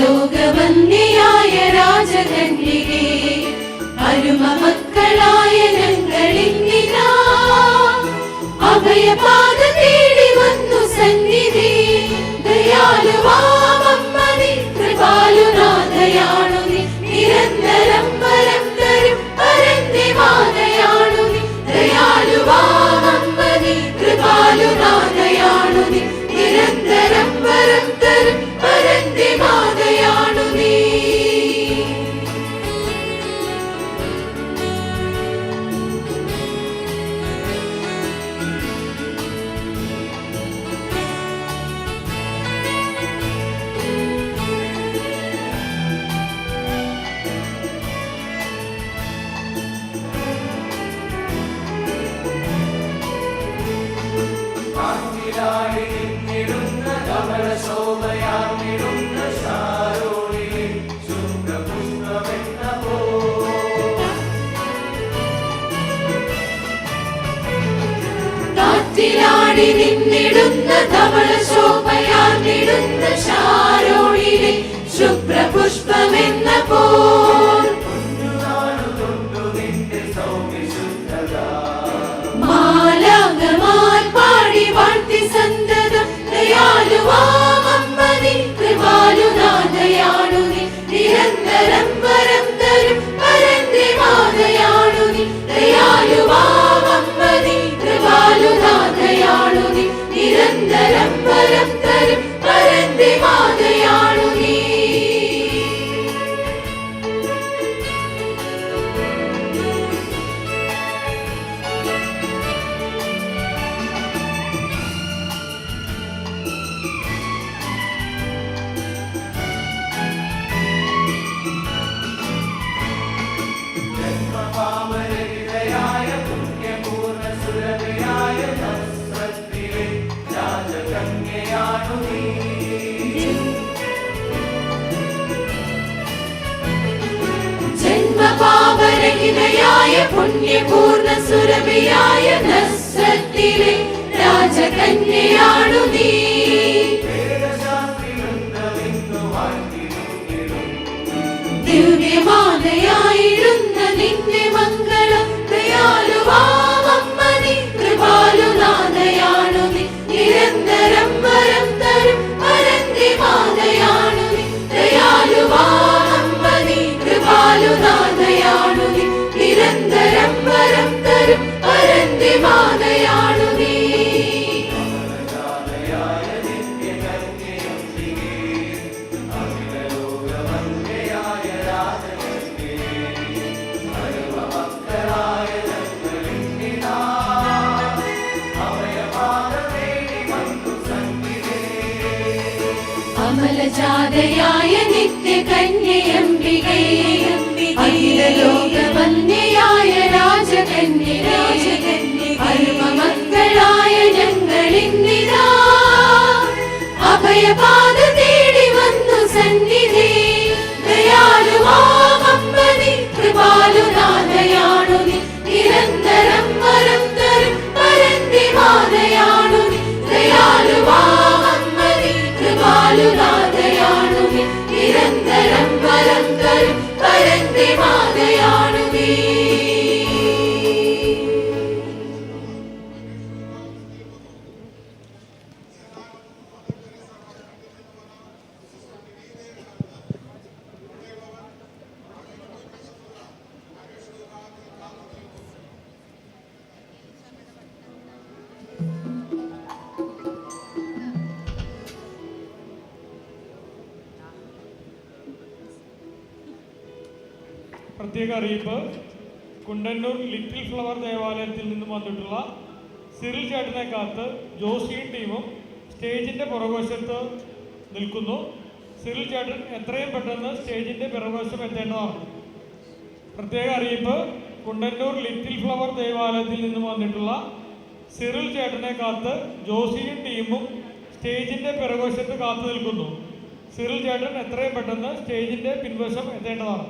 ലോകവന്യയായ രാജകന്യകേ അരുമ മക്കളായ ഞങ്ങളിന്നിതാ. അഭയപാത ശോഭയാർന്നിടുന്ന ശാരോണിലെ ശുഭ്രപുഷ്പമെന്ന പോൽ മാലാകമാർ പാടി വാഴ്ത്തി സന്തതം ജന്മപാപരഹിതയായ പുണ്യപൂർണ സുരഭിയായ നസ്രത്തിലെ രാജകന്യയാണു നീ. വേദശാസ്ത്രി നിത്യകന്യയംബികേ അഖില പ്രത്യേക അറിയിപ്പ്. കുണ്ടന്നൂർ ലിറ്റിൽ ഫ്ലവർ ദേവാലയത്തിൽ നിന്നും വന്നിട്ടുള്ള സിറിൽ ചേട്ടനെ കാത്ത് ജോസിയും ടീമും സ്റ്റേജിന്റെ പുറകുവശത്ത് നിൽക്കുന്നു. സിറിൽ ചേട്ടൻ എത്രയും പെട്ടെന്ന് സ്റ്റേജിന്റെ പിറകുവശം എത്തേണ്ടതാണ്. പ്രത്യേക അറിയിപ്പ്. കുണ്ടന്നൂർ ലിറ്റിൽ ഫ്ലവർ ദേവാലയത്തിൽ നിന്നും വന്നിട്ടുള്ള സിറിൽ ചേട്ടനെ കാത്ത് ജോസിയും ടീമും സ്റ്റേജിന്റെ പിറകുവശത്ത് കാത്തു നിൽക്കുന്നു. സിറിൽ ചേട്ടൻ എത്രയും പെട്ടെന്ന് സ്റ്റേജിന്റെ പിൻവശം എത്തേണ്ടതാണ്.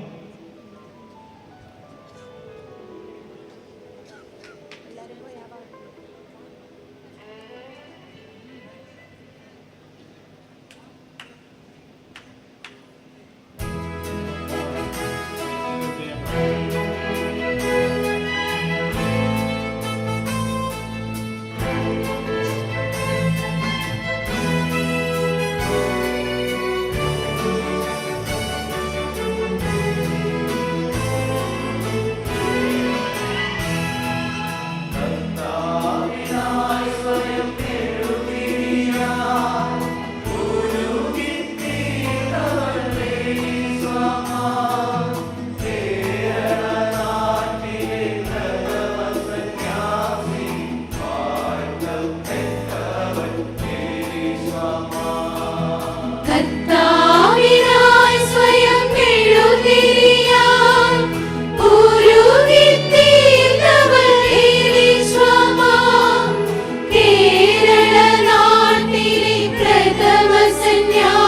小鸟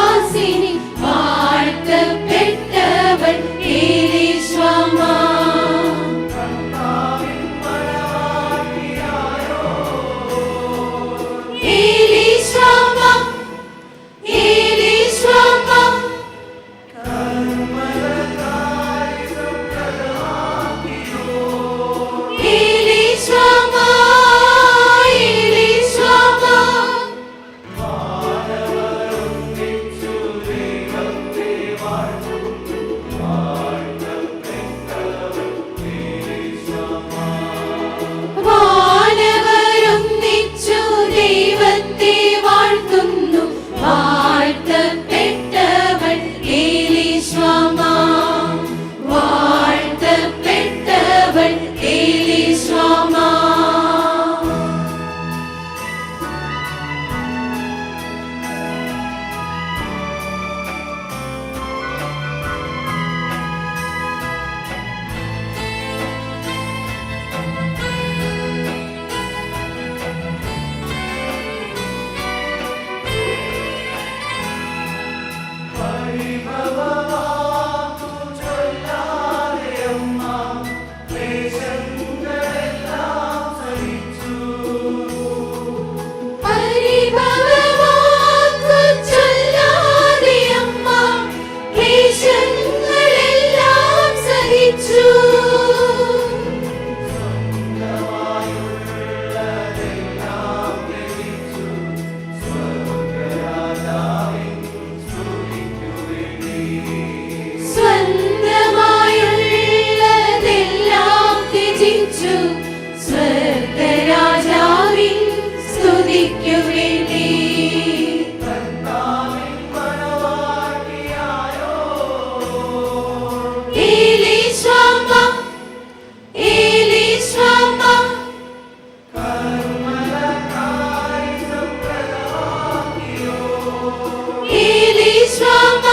Ele chama.